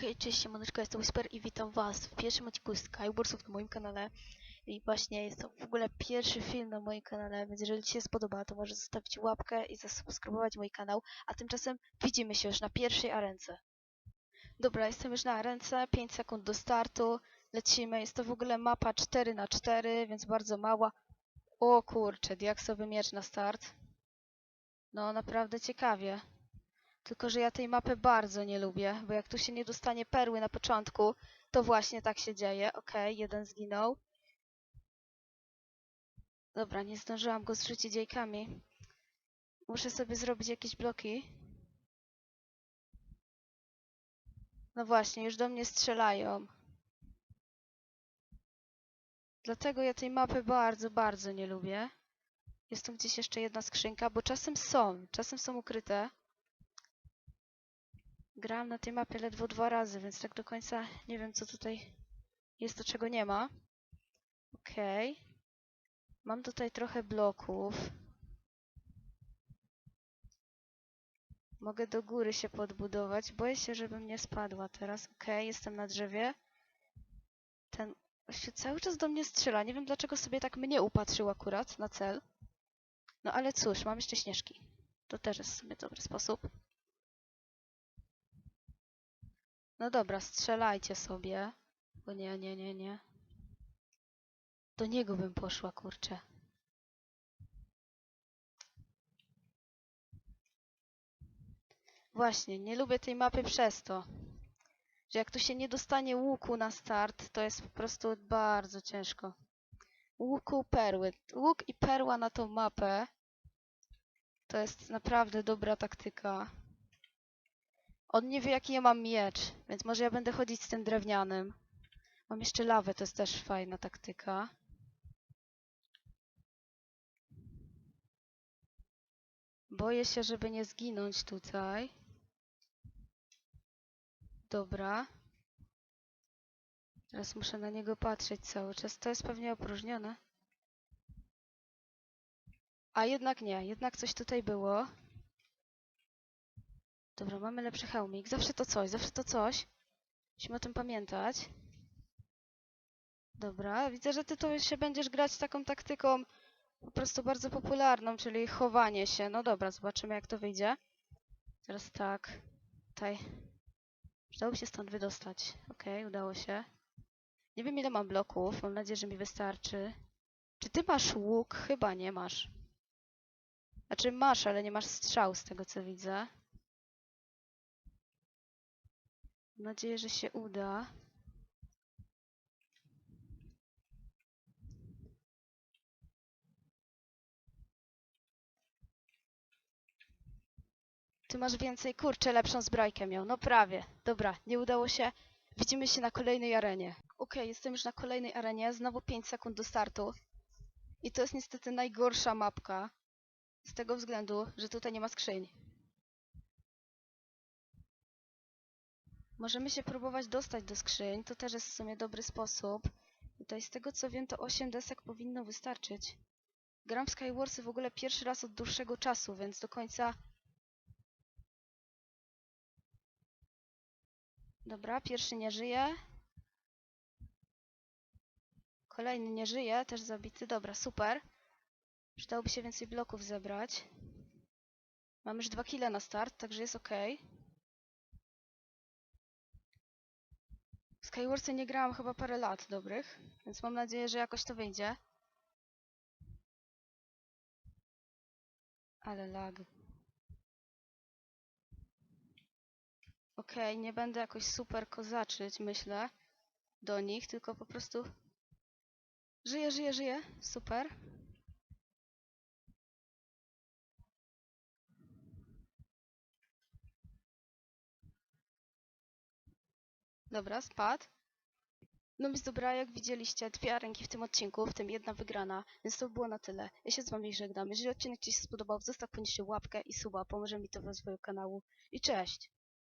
Hej, cześć, siemaneczko, jestem Whisper i witam was w pierwszym odcinku Skywarsów na moim kanale. I właśnie jest to w ogóle pierwszy film na moim kanale, więc jeżeli ci się spodoba, to może zostawić łapkę i zasubskrybować mój kanał. A tymczasem widzimy się już na pierwszej arence. Dobra, jestem już na arence, 5 sekund do startu. Lecimy, jest to w ogóle mapa 4 na 4 więc bardzo mała. O kurczę, diaksowy miecz na start. No, naprawdę ciekawie. Tylko, że ja tej mapy bardzo nie lubię, bo jak tu się nie dostanie perły na początku, to właśnie tak się dzieje. Okej, jeden zginął. Dobra, nie zdążyłam go zrzucić jajkami. Muszę sobie zrobić jakieś bloki. No właśnie, już do mnie strzelają. Dlatego ja tej mapy bardzo, bardzo nie lubię. Jest tu gdzieś jeszcze jedna skrzynka, bo czasem są, czasem są ukryte. Grałam na tej mapie ledwo dwa razy, więc tak do końca nie wiem, co tutaj jest, to czego nie ma. Okej. Mam tutaj trochę bloków. Mogę do góry się podbudować. Boję się, żebym nie spadła teraz. Okej, jestem na drzewie. Ten się cały czas do mnie strzela. Nie wiem, dlaczego sobie tak mnie upatrzył akurat na cel. No ale cóż, mam jeszcze śnieżki. To też jest w sumie dobry sposób. No dobra, strzelajcie sobie. Bo nie, nie, nie, nie. Do niego bym poszła, kurczę. Właśnie, nie lubię tej mapy przez to, że jak tu się nie dostanie łuku na start, to jest po prostu bardzo ciężko. Łuku, perły. Łuk i perła na tą mapę to jest naprawdę dobra taktyka. On nie wie, jaki ja mam miecz, więc może ja będę chodzić z tym drewnianym. Mam jeszcze lawę, to jest też fajna taktyka. Boję się, żeby nie zginąć tutaj. Dobra. Teraz muszę na niego patrzeć cały czas. To jest pewnie opróżnione. A jednak nie, jednak coś tutaj było. Dobra, mamy lepszy hełmik. Zawsze to coś, zawsze to coś. Musimy o tym pamiętać. Dobra, widzę, że ty to się będziesz grać taką taktyką po prostu bardzo popularną, czyli chowanie się. No dobra, zobaczymy jak to wyjdzie. Teraz tak. Tutaj. Udało się stąd wydostać. Okej, udało się. Nie wiem ile mam bloków. Mam nadzieję, że mi wystarczy. Czy ty masz łuk? Chyba nie masz. Znaczy masz, ale nie masz strzał z tego co widzę. Mam nadzieję, że się uda. Ty masz więcej, kurczę, lepszą zbrojkę miał. No prawie. Dobra, nie udało się. Widzimy się na kolejnej arenie. Okej, jestem już na kolejnej arenie. Znowu 5 sekund do startu. I to jest niestety najgorsza mapka. Z tego względu, że tutaj nie ma skrzyń. Możemy się próbować dostać do skrzyń, to też jest w sumie dobry sposób. Tutaj z tego co wiem, to 8 desek powinno wystarczyć. Gram w Skywarsy w ogóle pierwszy raz od dłuższego czasu, więc do końca... Dobra, pierwszy nie żyje. Kolejny nie żyje, też zabity. Dobra, super. Przydałoby się więcej bloków zebrać. Mamy już dwa kile na start, także jest ok. W Skywarsy nie grałam chyba parę lat dobrych, więc mam nadzieję, że jakoś to wyjdzie. Ale lag. Okej, nie będę jakoś super kozaczyć, myślę, do nich, tylko po prostu... Żyję, żyję, żyję. Super. Dobra, spadł. No więc dobra, jak widzieliście, dwie ręki w tym odcinku, w tym jedna wygrana, więc to było na tyle. Ja się z wami żegnam. Jeżeli odcinek Ci się spodobał, zostaw poniżej łapkę i suba, pomoże mi to w rozwoju kanału. I cześć!